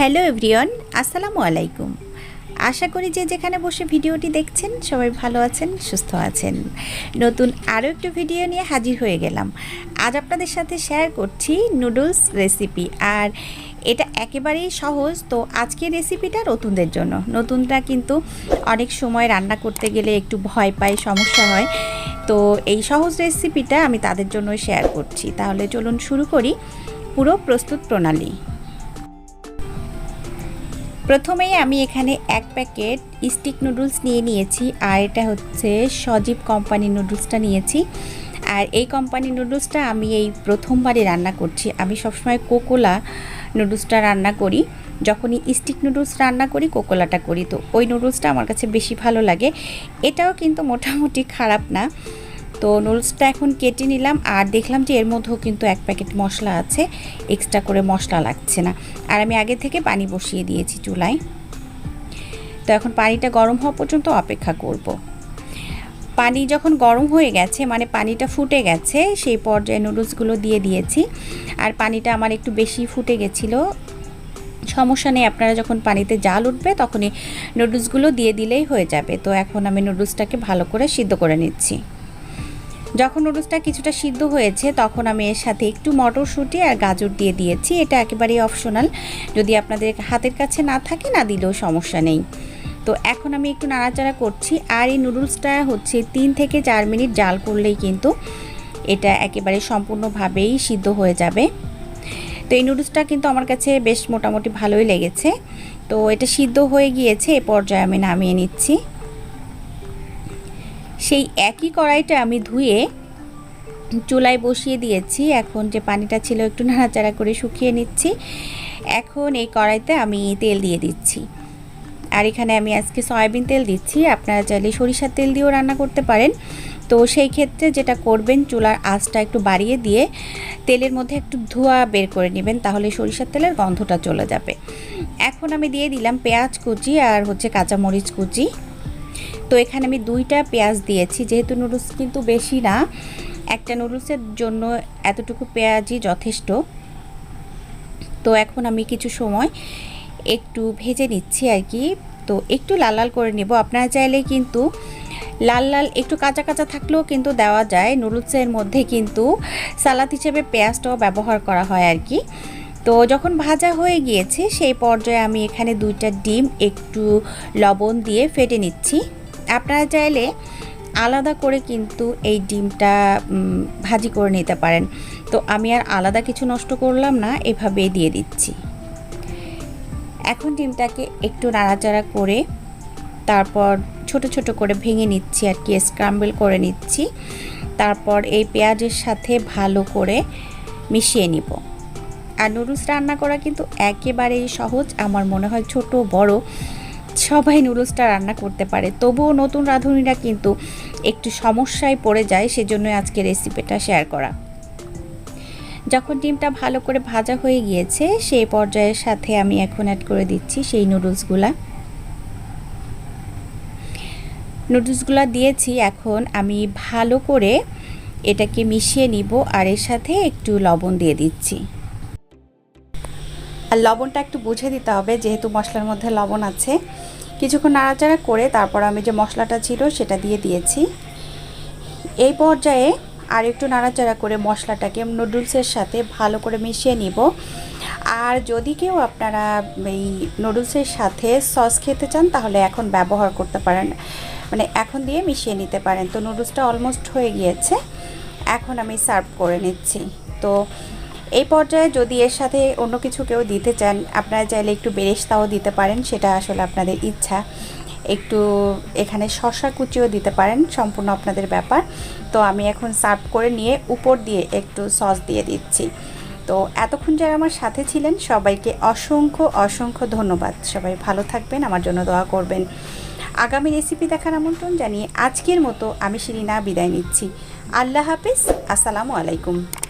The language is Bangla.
হ্যালো এভরিওয়ান, আসসালামু আলাইকুম। আশা করি যে যেখানে বসে ভিডিওটি দেখছেন, সবাই ভালো আছেন, সুস্থ আছেন। নতুন আরও একটু ভিডিও নিয়ে হাজির হয়ে গেলাম। আজ আপনাদের সাথে শেয়ার করছি নুডলস রেসিপি আর এটা একেবারেই সহজ, তো আজকের রেসিপিটা নতুনদের জন্য। নতুনরা কিন্তু অনেক সময় রান্না করতে গেলে একটু ভয় পায়, সমস্যা হয়। তো এই সহজ রেসিপিটা আমি তাদের জন্য শেয়ার করছি। তাহলে চলুন শুরু করি পুরো প্রস্তুত প্রণালী। প্রথমেই আমি এখানে এক প্যাকেট স্টিক নুডলস নিয়ে নিয়েছি, আর এটা হচ্ছে সজীব কোম্পানির নুডলসটা নিয়েছি। আর এই কোম্পানির নুডলসটা আমি এই প্রথমবারই রান্না করছি। আমি সবসময় কোকোলা নুডলসটা রান্না করি। যখনই স্টিক নুডলস রান্না করি, কোকোলাটা করি। তো ওই নুডলসটা আমার কাছে বেশি ভালো লাগে। এটাও কিন্তু মোটামুটি খারাপ না। তো নুডলসটা এখন কেটে নিলাম আর দেখলাম যে এর মধ্যেও কিন্তু এক প্যাকেট মশলা আছে এক্সট্রা করে মশলা লাগছে না। আর আমি আগে থেকে পানি বসিয়ে দিয়েছি চুলায়। তো এখন পানিটা গরম হওয়া পর্যন্ত অপেক্ষা করব। পানি যখন গরম হয়ে গেছে মানে পানিটা ফুটে গেছে, সেই পর্যায়ে নুডলসগুলো দিয়ে দিয়েছি। আর পানিটা আমার একটু বেশি ফুটে গেছিল। সমস্যা নেই, আপনারা যখন পানিতে জাল উঠবে তখনই নুডলসগুলো দিয়ে দিলেই হয়ে যাবে। তো এখন আমি নুডলসটাকে ভালো করে সিদ্ধ করে নিচ্ছি। যখন নুডলসটা কিছুটা সিদ্ধ হয়েছে, তখন আমি এর সাথে একটু মটরশুঁটি আর গাজর দিয়ে দিয়েছি। এটা একেবারেই অপশনাল। যদি আপনাদের হাতের কাছে না থাকে, না দিলেও সমস্যা নেই। তো এখন আমি একটু নাড়াচাড়া করছি। আর এই নুডলসটা হচ্ছে তিন থেকে চার মিনিট জাল করলেই কিন্তু এটা একেবারে সম্পূর্ণভাবেই সিদ্ধ হয়ে যাবে। তো এই নুডলসটা কিন্তু আমার কাছে বেশ মোটামুটি ভালোই লেগেছে। তো এটা সিদ্ধ হয়ে গিয়েছে, এ পর্যায়ে আমি নামিয়ে নিচ্ছি। সেই একই কড়াইটা আমি ধুয়ে চুলায় বসিয়ে দিয়েছি। এখন যে পানিটা ছিল একটু নাড়াচাড়া করে শুকিয়ে নিচ্ছি। এখন এই কড়াইতে আমি তেল দিয়ে দিচ্ছি। আর এখানে আমি আজকে সয়াবিন তেল দিচ্ছি। আপনারা চাইলে সরিষার তেল দিয়েও রান্না করতে পারেন। তো সেই ক্ষেত্রে যেটা করবেন, চুলার আঁচটা একটু বাড়িয়ে দিয়ে তেলের মধ্যে একটু ধোয়া বের করে নেবেন, তাহলে সরিষার তেলের গন্ধটা চলে যাবে। এখন আমি দিয়ে দিলাম পেঁয়াজ কুচি আর হচ্ছে কাঁচামরিচ কুচি। তো এখানে আমি দুইটা পেঁয়াজ দিয়েছি, যেহেতু নুডলস কিন্তু বেশি না, একটা নুডলসের জন্য এতটুকু পেঁয়াজই যথেষ্ট। তো এখন আমি কিছু সময় একটু ভেজে নিচ্ছি আর কি। তো একটু লাল লাল করে নেব, আপনারা চাইলে কিন্তু লাল লাল, একটু কাঁচা কাঁচা থাকলেও কিন্তু দেওয়া যায়। নুডলসের মধ্যে কিন্তু সালাদ হিসেবে পেঁয়াজটাও ব্যবহার করা হয় আর কি। তো যখন ভাজা হয়ে গিয়েছে, সেই পর্যায়ে আমি এখানে দুইটা ডিম, একটু লবণ দিয়ে ফেটে নিচ্ছি। আপনারা চাইলে আলাদা করে কিন্তু এই ডিমটা ভাজি করে নিতে পারেন। তো আমি আর আলাদা কিছু নষ্ট করলাম না, এভাবেই দিয়ে দিচ্ছি। এখন ডিমটাকে একটু নাড়াচাড়া করে তারপর ছোট ছোট করে ভেঙে নিচ্ছি আর কি স্ক্রাম্বল করে নিচ্ছি। তারপর এই পেঁয়াজের সাথে ভালো করে মিশিয়ে নিব। আর নুডলস রান্না করা কিন্তু একেবারেই সহজ, আমার মনে হয় ছোট, বড়। সবাই নুডলসটা রান্না করতে পারে। তবুও নতুন রাঁধুনিরা কিন্তু একটু সমস্যায় পড়ে যায় সেজন্য আজকে রেসিপিটা শেয়ার করা। যখন ডিমটা ভালো করে ভাজা হয়ে গিয়েছে, সেই পর্যায়ের সাথে আমি এখন অ্যাড করে দিচ্ছি সেই নুডলসগুলা। নুডলসগুলো দিয়েছি, এখন আমি ভালো করে এটাকে মিশিয়ে নিব, আর এর সাথে একটু লবণ দিয়ে দিচ্ছি। আর লবণটা একটু বুঝে দিতে হবে, যেহেতু মশলার মধ্যে লবণ আছে। কিছুক্ষণ নাড়াচাড়া করে তারপর আমি যে মশলাটা ছিল সেটা দিয়ে দিয়েছি। এই পর্যায়ে আর একটু নাড়াচাড়া করে মশলাটাকে নুডলসের সাথে ভালো করে মিশিয়ে নিব। আর যদি কেউ আপনারা এই নুডলসের সাথে সস খেতে চান, তাহলে এখন ব্যবহার করতে পারেন। মানে এখন দিয়ে মিশিয়ে নিতে পারেন। তো নুডলসটা অলমোস্ট হয়ে গিয়েছে। এখন আমি সার্ভ করে নিচ্ছি। তো এই পর্যায়ে যদি এর সাথে অন্য কিছু কেউ দিতে চান, আপনারা চাইলে একটু বেরেস্তাও দিতে পারেন, সেটা আসলে আপনাদের ইচ্ছা। একটু এখানে শশা কুচিও দিতে পারেন, সম্পূর্ণ আপনাদের ব্যাপার। তো আমি এখন সার্ভ করে নিয়ে উপর দিয়ে একটু সস দিয়ে দিচ্ছি। তো এতক্ষণ যারা আমার সাথে ছিলেন, সবাইকে অসংখ্য অসংখ্য ধন্যবাদ। সবাই ভালো থাকবেন, আমার জন্য দোয়া করবেন। আগামী রেসিপি দেখার আমন্ত্রণ জানিয়ে আজকের মতো আমি শিরিনা বিদায় নিচ্ছি। আল্লাহ হাফিজ, আসসালামু আলাইকুম।